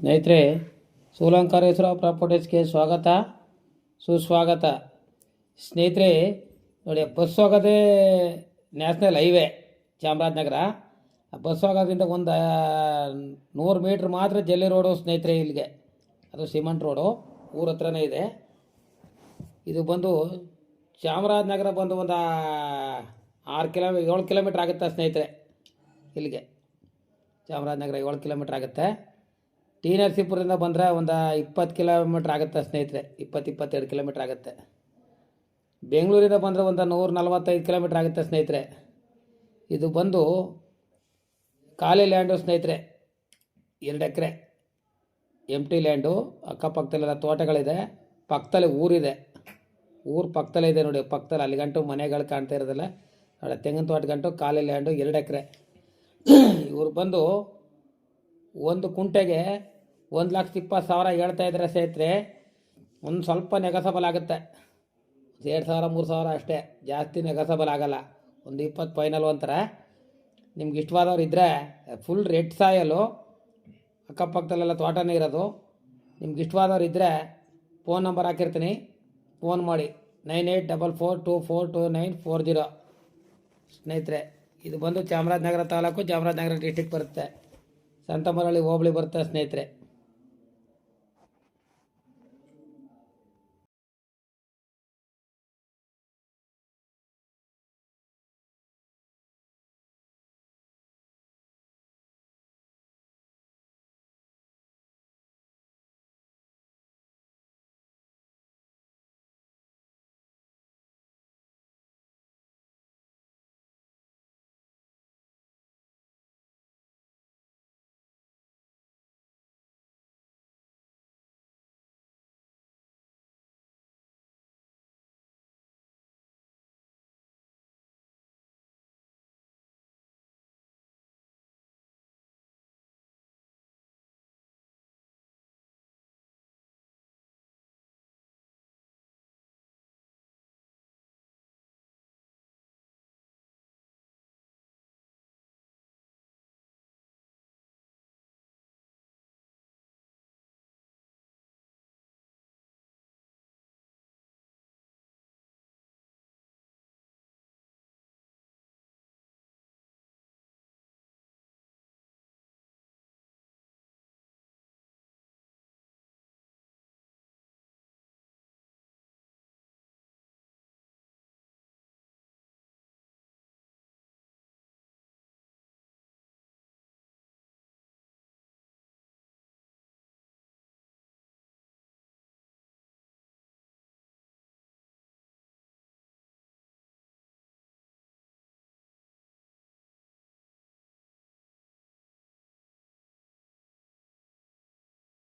ಸ್ನೇಹಿತರೆ, ಸೂಲಂಕಾರೇಶ್ವರ ಪ್ರಾಪರ್ಟೀಸ್ಗೆ ಸ್ವಾಗತ, ಸುಸ್ವಾಗತ. ಸ್ನೇಹಿತರೆ, ನೋಡಿ, ಬಸ್ ಹೋಗೋದೇ ನ್ಯಾಷನಲ್ ಹೈವೇ, ಚಾಮರಾಜನಗರ. ಬಸ್ ಹೋಗೋದ್ರಿಂದ ಒಂದು ನೂರು ಮೀಟ್ರ್ ಮಾತ್ರ ಜಲ್ಲಿ ರೋಡು ಸ್ನೇಹಿತರೆ ಇಲ್ಲಿಗೆ. ಅದು ಸಿಮೆಂಟ್ ರೋಡು, ಊರ ಹತ್ರನೇ ಇದೆ. ಇದು ಬಂದು ಚಾಮರಾಜನಗರ ಬಂದು ಒಂದು ಆರು ಕಿಲೋಮೀ ಏಳು ಕಿಲೋಮೀಟ್ರ್ ಆಗುತ್ತೆ ಸ್ನೇಹಿತರೆ, ಇಲ್ಲಿಗೆ? ಚಾಮರಾಜನಗರ ಏಳು ಕಿಲೋಮೀಟ್ರ್ ಆಗುತ್ತೆ. ಟಿ ನರಸೀಪುರದಿಂದ ಬಂದರೆ ಒಂದು ಇಪ್ಪತ್ತು ಕಿಲೋಮೀಟ್ರ್ ಆಗುತ್ತೆ ಸ್ನೇಹಿತರೆ, ಇಪ್ಪತ್ತು, ಇಪ್ಪತ್ತೆರಡು ಕಿಲೋಮೀಟ್ರ್ ಆಗುತ್ತೆ. ಬೆಂಗಳೂರಿಂದ ಬಂದರೆ ಒಂದು ನೂರ ನಲ್ವತ್ತೈದು ಕಿಲೋಮೀಟ್ರ್ ಆಗುತ್ತೆ ಸ್ನೇಹಿತರೆ. ಇದು ಬಂದು ಖಾಲಿ ಲ್ಯಾಂಡು ಸ್ನೇಹಿತರೆ, ಎರಡು ಎಕರೆ ಎಂ ಟಿ ಲ್ಯಾಂಡು, ಅಕ್ಕಪಕ್ಕದಲ್ಲೆಲ್ಲ ತೋಟಗಳಿದೆ, ಪಕ್ಕದಲ್ಲಿ ಊರಿದೆ. ಊರು ಪಕ್ಕದಲ್ಲೇ ಇದೆ ನೋಡಿ ಪಕ್ಕದಲ್ಲಿ ಅಲ್ಲಿ ಗಂಟು ಮನೆಗಳು ಕಾಣ್ತಾ ಇರೋದಿಲ್ಲ. ನೋಡಿ, ತೆಂಗಿನ ತೋಟ ಗಂಟು ಖಾಲಿ ಲ್ಯಾಂಡು, ಎರಡು ಎಕರೆ. ಇವರು ಬಂದು ಒಂದು ಕುಂಟೆಗೆ ಒಂದು ಲಕ್ಷದ ಇಪ್ಪತ್ತು ಸಾವಿರ ಹೇಳ್ತಾ ಇದ್ದಾರೆ ಸ್ನೇಹಿತರೆ ಒಂದು ಸ್ವಲ್ಪ ನೆಗಸಬಲ್ ಆಗುತ್ತೆ. ಎರಡು ಸಾವಿರ, ಮೂರು ಸಾವಿರ ಅಷ್ಟೇ. ಜಾಸ್ತಿ ನೆಗಸಬಲ್ ಆಗಲ್ಲ. ಒಂದು ಇಪ್ಪತ್ತು ಫೈನಲ್ ಅಂತಾರೆ ನಿಮ್ಗೆ ಇಷ್ಟವಾದವ್ರು ಇದ್ದರೆ ಫುಲ್ ರೆಡ್ ಸಾಯಲು ಅಕ್ಕಪಕ್ಕದಲ್ಲೆಲ್ಲ ತೋಟನೇ ಇರೋದು. ನಿಮ್ಗೆ ಇಷ್ಟವಾದವ್ರು ಇದ್ದರೆ ಫೋನ್ ನಂಬರ್ ಹಾಕಿರ್ತೀನಿ. ಫೋನ್ ಮಾಡಿ. Nine eight double four two four two nine four zero ಸ್ನೇಹಿತರೆ, ಇದು ಬಂದು ಚಾಮರಾಜನಗರ ತಾಲೂಕು, ಚಾಮರಾಜನಗರ ಡಿಸ್ಟಿಕ್ ಬರುತ್ತೆ. ಸಂತಮರಳ್ಳಿ ಹೋಬಳಿ ಬರುತ್ತೆ ಸ್ನೇಹಿತರೆ.